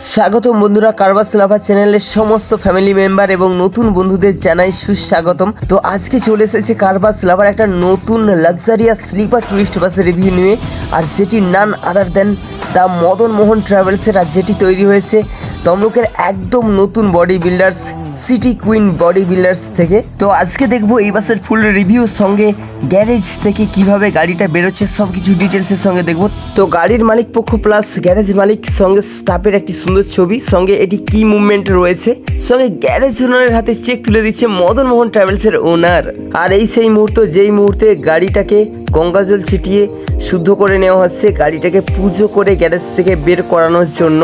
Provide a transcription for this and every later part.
স্বাগতম বন্ধুরা কারবার লাভা চ্যানেলের সমস্ত ফ্যামিলি মেম্বার এবং নতুন বন্ধুদের জানাই সুস্বাগতম। তো আজকে চলে এসেছে কারবার লাভার একটা নতুন লাক্সারিয়াস স্লিপার টুরিস্ট বাসের রিভিউ নিয়ে, আর যেটি নান আদার দেন দ্য মদন মোহন ট্রাভেলসের আর যেটি তৈরি হয়েছে তমলুকের একদম নতুন body builders city queen body builders থেকে। তো আজকে দেখব এই বাসের ফুল রিভিউ সঙ্গে গ্যারেজ থেকে কীভাবে গাড়িটা বেরোচ্ছে সব কিছু ডিটেলসের সঙ্গে দেখব। তো গাড়ির মালিক পক্ষ প্লাস গ্যারেজ মালিক, সঙ্গে স্টাফের একটি সুন্দর ছবি, সঙ্গে এটি কি মুভমেন্ট রয়েছে, সঙ্গে গ্যারেজ ওনারের হাতে চেক তুলে দিচ্ছে মদন মোহন ট্রাভেলসের ওনার আর এই সেই মুহূর্ত, যেই মুহূর্তে গাড়িটাকে গঙ্গাজল ছিটিয়ে শুদ্ধ করে নেওয়া হচ্ছে, গাড়িটাকে পুজো করে গ্যারেজ থেকে বের করানোর জন্য।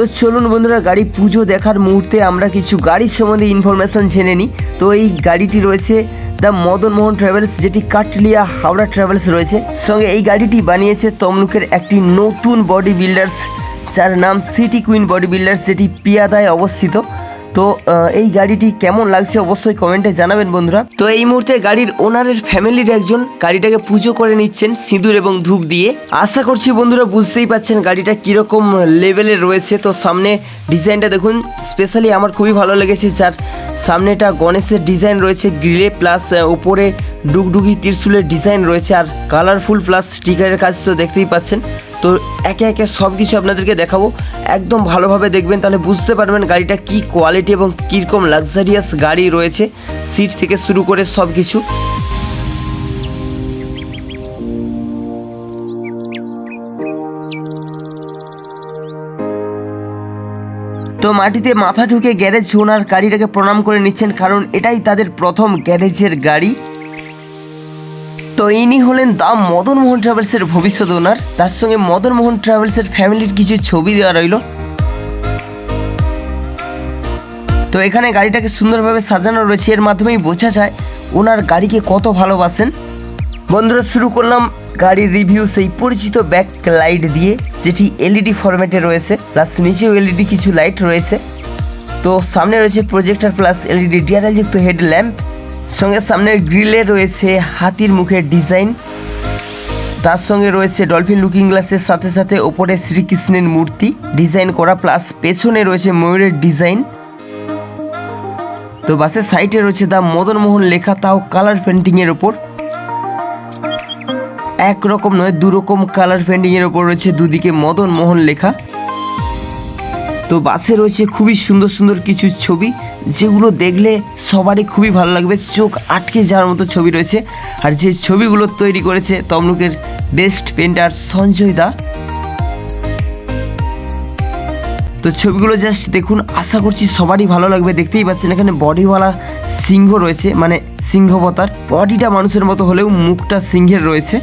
তো চলুন বন্ধুরা, গাড়ি পুজো দেখার মুহূর্তে আমরা কিছু গাড়ির সম্বন্ধে ইনফরমেশান জেনে নিই। তো এই গাড়িটি রয়েছে দ্য মদন মোহন ট্রাভেলস যেটি কাটলিয়া হাওড়া ট্রাভেলস রয়েছে। সঙ্গে এই গাড়িটি বানিয়েছে তমলুকের একটি নতুন বডি বিল্ডার্স যার নাম সিটি কুইন বডি বিল্ডার্স যেটি পিয়াদায় অবস্থিত। তো এই গাড়িটি কেমন লাগছে অবশ্যই কমেন্টে জানাবেন বন্ধুরা। তো, এই মুহূর্তে গাড়ির ওনারের ফ্যামিলির একজন গাড়িটাকে পুজো করে নিচ্ছেন সিঁদুর এবং ধূপ দিয়ে। আশা করছি বন্ধুরা বুঝতেই পাচ্ছেন গাড়িটা কীরকম লেভেলে রয়েছে। তো, সামনে ডিজাইনটা দেখুন স্পেশালি আমার খুবই ভালো লেগেছে, যার সামনেটা গণেশের ডিজাইন রয়েছে গ্রিলে প্লাস উপরে ডুগডুগি ত্রিশুলের ডিজাইন রয়েছে, আর কালারফুল প্লাস স্টিকারের কাজ তো দেখতেই পাচ্ছেন। তো একে একে সব কিছু আপনাদেরকে দেখাবো। একদম ভালোভাবে দেখবেন, তাহলে বুঝতে পারবেন গাড়িটা কি কোয়ালিটি এবং কীরকম লাক্সারিয়াস গাড়ি রয়েছে। সিট থেকে শুরু করে সব কিছু তো মাটিতে মাথা ঢুকে গ্যারেজ ওনার গাড়িটাকে প্রণাম করে নিচ্ছেন, কারণ এটাই তাদের প্রথম গ্যারেজের গাড়ি। তো ইনি হলেন দা মদন মোহন ট্রাভেলসের ভবিষ্যৎ ওনার। তার সঙ্গে মদন মোহন ট্রাভেলসের ফ্যামিলির কিছু ছবি দেওয়া রইল। তো এখানে গাড়িটাকে সুন্দরভাবে সাজানো রয়েছে, এর মাধ্যমেই বোঝা যায় ওনার গাড়িকে কত ভালোবাসেন। বন্ধুরা, শুরু করলাম গাড়ির রিভিউ সেই পরিচিত ব্যাক লাইট দিয়ে, যেটি এলইডি ফরম্যাটে রয়েছে প্লাস নিচেও এলইডি কিছু লাইট রয়েছে। তো সামনে রয়েছে প্রজেক্টর প্লাস এলইডি ডিআরএলযুক্ত হেড ল্যাম্প সঙ্গে সামনের গ্রিলে রয়েছে হাতির মুখের ডিজাইন। তার সঙ্গে রয়েছে ডলফিন লুকিং গ্লাসের সাথে সাথে ওপরে শ্রীকৃষ্ণের মূর্তি। ডিজাইন করা প্লাস পেছনে রয়েছে ময়ূরের ডিজাইন। তো বাসের সাইডে রয়েছে দা মদন মোহন লেখা, তাও কালার পেন্টিং এর ওপর। একরকম নয়, দুরকম কালার পেন্টিং এর ওপর রয়েছে দুদিকে মদন মোহন লেখা। তো বাসে রয়েছে খুবই সুন্দর সুন্দর কিছু ছবি, যেগুলো দেখলে সবারই খুবই ভালো লাগবে। চোখ আটকে যাওয়ার মতো ছবি রয়েছে। আর যে ছবিগুলো তৈরি করেছে তমলুকের বেস্ট পেন্টার সঞ্জয় দা। তো ছবিগুলো জাস্ট দেখুন, আশা করছি সবারই ভালো লাগবে। দেখতেই পাচ্ছেন এখানে বডিওয়ালা সিংহ রয়েছে মানে সিংহবতার। বডিটা মানুষের মতো হলেও মুখটা সিংহের রয়েছে।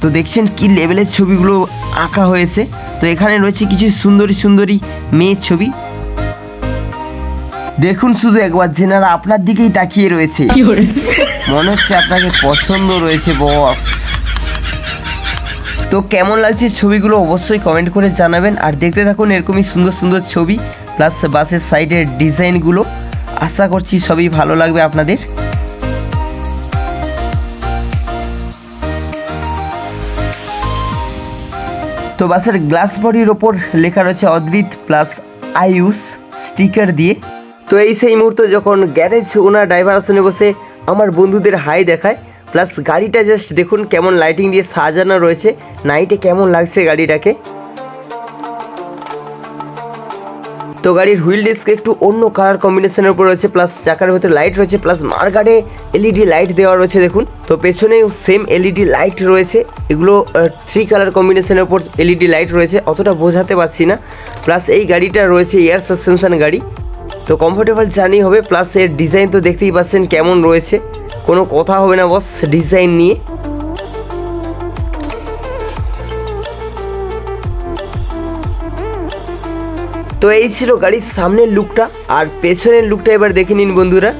তো দেখছেন কি লেভেলের ছবিগুলো আঁকা হয়েছে। তো এখানে রয়েছে কিছু সুন্দরী সুন্দরী মেয়ের ছবি। দেখুন শুধু একবার জেনারা আপনার দিকেই তাকিয়ে রয়েছে। মনে হচ্ছে আপনাকে পছন্দ রয়েছে বস। তো কেমন লাগছে ছবিগুলো অবশ্যই কমেন্ট করে জানাবেন। আর দেখতে থাকুন এরকমই সুন্দর সুন্দর ছবি প্লাস বাসের সাইডের ডিজাইনগুলো। আশা করছি সবই ভালো লাগবে আপনাদের। তো বাসের গ্লাস বডির ওপর লেখা রয়েছে অদ্রিত প্লাস আয়ুষ স্টিকার দিয়ে। তো এই সেই মুহূর্তে যখন গ্যারেজ ওনার ড্রাইভার আসনে বসে আমার বন্ধুদের হাই দেখায় প্লাস গাড়িটা জাস্ট দেখুন কেমন লাইটিং দিয়ে সাজানো রয়েছে নাইটে কেমন লাগছে গাড়িটাকে। তো গাড়ির হুইল ডিস্ক একটু অন্য কালার কম্বিনেশনের উপর রয়েছে প্লাস চাকার ভেতরে লাইট রয়েছে প্লাস মারগার্ডে এলইডি লাইট দেওয়া রয়েছে, দেখুন। তো পেছনেও সেম এলইডি লাইট রয়েছে, এগুলো থ্রি কালার কম্বিনেশনের উপর এলইডি লাইট রয়েছে, অতটা বোঝাতে পারছি না। প্লাস এই গাড়িটা রয়েছে এয়ার সাসপেনশন গাড়ি। তো কমফোর্টেবল জার্নি হবে প্লাস এর ডিজাইন তো দেখতেই পাচ্ছেন কেমন রয়েছে। কোনো কথা হবে না বস ডিজাইন নিয়ে। তো এই ছিল গাড়ির সামনের লুকটা আর পেছনের লুকটা এবার দেখে নিন বন্ধুরা।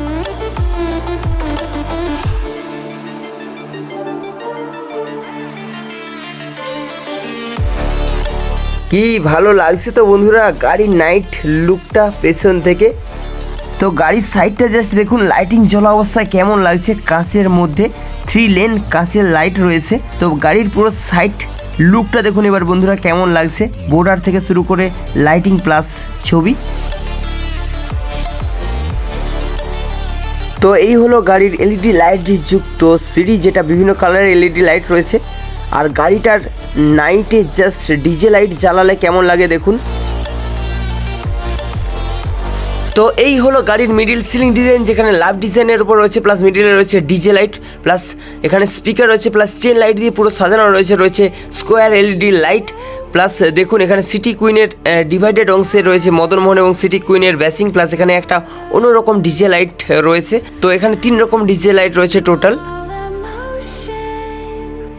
কি ভালো লাগছে তো বন্ধুরা, গাড়ির নাইট লুকটা পেছন থেকে। তো গাড়ির সাইডটা জাস্ট দেখুন লাইটিং জ্বলা অবস্থায় কেমন লাগছে, কাঁচের মধ্যে থ্রি লেন কাঁচের লাইট রয়েছে। তো গাড়ির পুরো সাইড লুকটা দেখুন এবার বন্ধুরা, কেমন লাগছে? বোর্ডার থেকে শুরু করে লাইটিং প্লাস ছবি। তো এই হলো গাড়ির এলইডি লাইট যুক্ত সিঁড়ি, যেটা বিভিন্ন কালারের এলইডি লাইট রয়েছে। আর গাড়িটার নাইটে জাস্ট ডিজে লাইট জ্বালালে কেমন লাগে দেখুন। তো এই হলো গাড়ির মিডিল সিলিং ডিজাইন যেখানে লাভ ডিজাইনের উপর রয়েছে প্লাস মিডিলে রয়েছে ডিজে লাইট প্লাস এখানে স্পিকার রয়েছে প্লাস চেন লাইট দিয়ে পুরো সাজানো রয়েছে রয়েছে স্কোয়ার এলইডি লাইট প্লাস দেখুন এখানে সিটি কুইনের ডিভাইডেড অংশে রয়েছে মদনমোহন এবং সিটি কুইনের ব্যাসিং প্লাস এখানে একটা অন্যরকম ডিজে লাইট রয়েছে। তো এখানে তিন রকম ডিজে লাইট রয়েছে টোটাল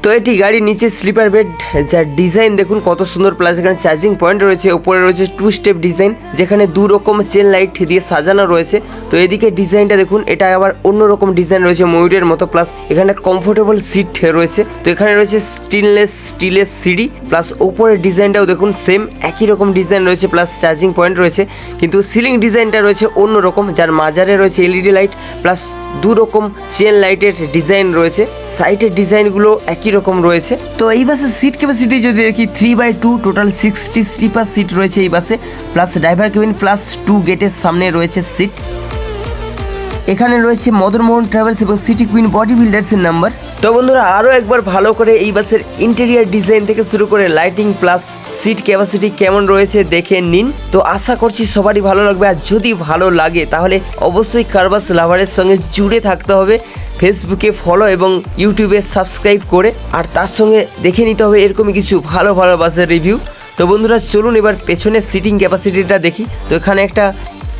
তো এটি গাড়ির নিচে স্লিপার বেড, যার ডিজাইন দেখুন কত সুন্দর প্লাস এখানে চার্জিং পয়েন্ট রয়েছে ওপরে রয়েছে টু স্টেপ ডিজাইন যেখানে দু রকম চেন লাইট দিয়ে সাজানো রয়েছে। তো এদিকে ডিজাইনটা দেখুন, এটা আবার অন্য রকম ডিজাইন রয়েছে, ময়ূরের মতো প্লাস এখানে কমফোর্টেবল সিট রয়েছে। তো এখানে রয়েছে স্টিনলেস স্টিলের সিঁড়ি প্লাস ওপরের ডিজাইনটাও দেখুন সেম একই রকম ডিজাইন রয়েছে প্লাস চার্জিং পয়েন্ট রয়েছে। কিন্তু সিলিং ডিজাইনটা রয়েছে অন্য রকম যার মাজারে রয়েছে এলইডি লাইট প্লাস দু রকম চেন লাইটের ডিজাইন রয়েছে। সাইটের ডিজাইনগুলো একই রকম রয়েছে। তো এই বাসের সিট ক্যাপাসিটি যদি দেখি three by two total sixty sleeper seat রয়েছে এই বাসে plus driver cabin plus two গেটের সামনে রয়েছে সিট এখানে রয়েছে মদনমোহন ট্রাভেলস এবং সিটি কুইন বডি বিল্ডার্সের নাম্বার তো বন্ধুরা আরও একবার ভালো করে এই বাসের ইন্টেরিয়ার ডিজাইন থেকে শুরু করে লাইটিং প্লাস সিট ক্যাপাসিটি কেমন রয়েছে দেখে নিন। তো আশা করছি সবারই ভালো লাগবে, আর যদি ভালো লাগে, তাহলে অবশ্যই কারবাস লাভারের সঙ্গে জুড়ে থাকতে হবে। ফেসবুকে ফলো এবং ইউটিউবে সাবস্ক্রাইব করে, আর তার সঙ্গে দেখে নিতে হবে এরকমই কিছু ভালো ভালো বাসের রিভিউ তো বন্ধুরা, চলুন এবার পেছনের সিটিং ক্যাপাসিটিটা দেখি। তো এখানে একটা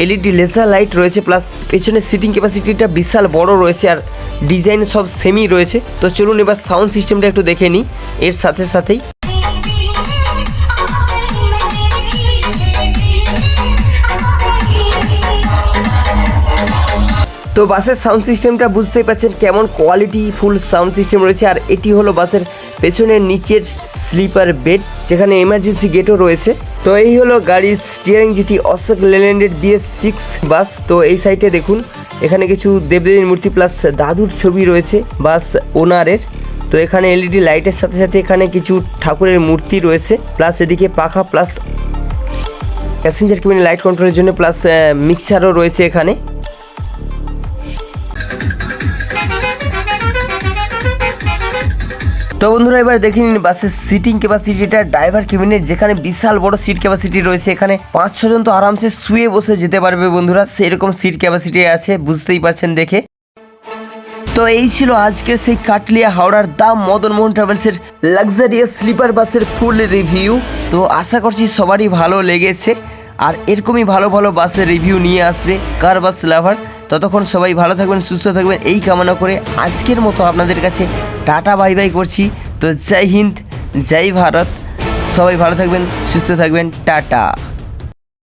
এলইডি লেজার লাইট রয়েছে প্লাস পেছনের সিটিং ক্যাপাসিটিটা বিশাল বড় রয়েছে, আর ডিজাইন সব সেমি রয়েছে। তো চলুন এবার সাউন্ড সিস্টেমটা একটু দেখে নিই, এর সাথে সাথেই। তো বাসের সাউন্ড সিস্টেমটা বুঝতেই পারছেন কেমন কোয়ালিটি ফুল সাউন্ড সিস্টেম রয়েছে, আর এটি হলো বাসের পেছনের নিচের স্লিপার বেড যেখানে এমার্জেন্সি গেটও রয়েছে। তো এই হলো গাড়ির স্টিয়ারিং যেটি অশোক লেল্যান্ডের বিএস সিক্স বাস তো এই সাইডে দেখুন, এখানে কিছু দেবদেবীর মূর্তি প্লাস দাদুর ছবি রয়েছে বাস ওনারের তো এখানে এলইডি লাইটের সাথে সাথে এখানে কিছু ঠাকুরের মূর্তি রয়েছে প্লাস এদিকে পাখা প্লাস প্যাসেঞ্জার কেবিনে লাইট কন্ট্রোলের জন্য প্লাস মিক্সারও রয়েছে এখানে। তো বন্ধুরা, এবার দেখে নিন বাসের সিটিং ক্যাপাসিটিটা ড্রাইভার কেবিনের যেখানে বিশাল বড় সিট ক্যাপাসিটি রয়েছে, এখানে পাঁচ ছজন তো আরামসে শুয়ে বসে যেতে পারবে বন্ধুরা। সেরকম সিট ক্যাপাসিটি আছে, বুঝতেই পারছেন দেখে। তো এই ছিল আজকের সেই কাটলিয়া হাওড়ার দাম মদনমোহন ট্রাভেলসের লাক্সারিয়াস স্লিপার বাসের ফুল রিভিউ তো আশা করছি সবারই ভালো লেগেছে, আর এরকমই ভালো ভালো বাসের রিভিউ নিয়ে আসবে কার বাস লাভার ততক্ষণ সবাই ভালো থাকবেন, সুস্থ থাকবেন, এই কামনা করে আজকের মতো আপনাদের কাছে টাটা, বাই বাই করছি। তো জয় হিন্দ, জয় ভারত। সবাই ভালো থাকবেন, সুস্থ থাকবেন, টাটা।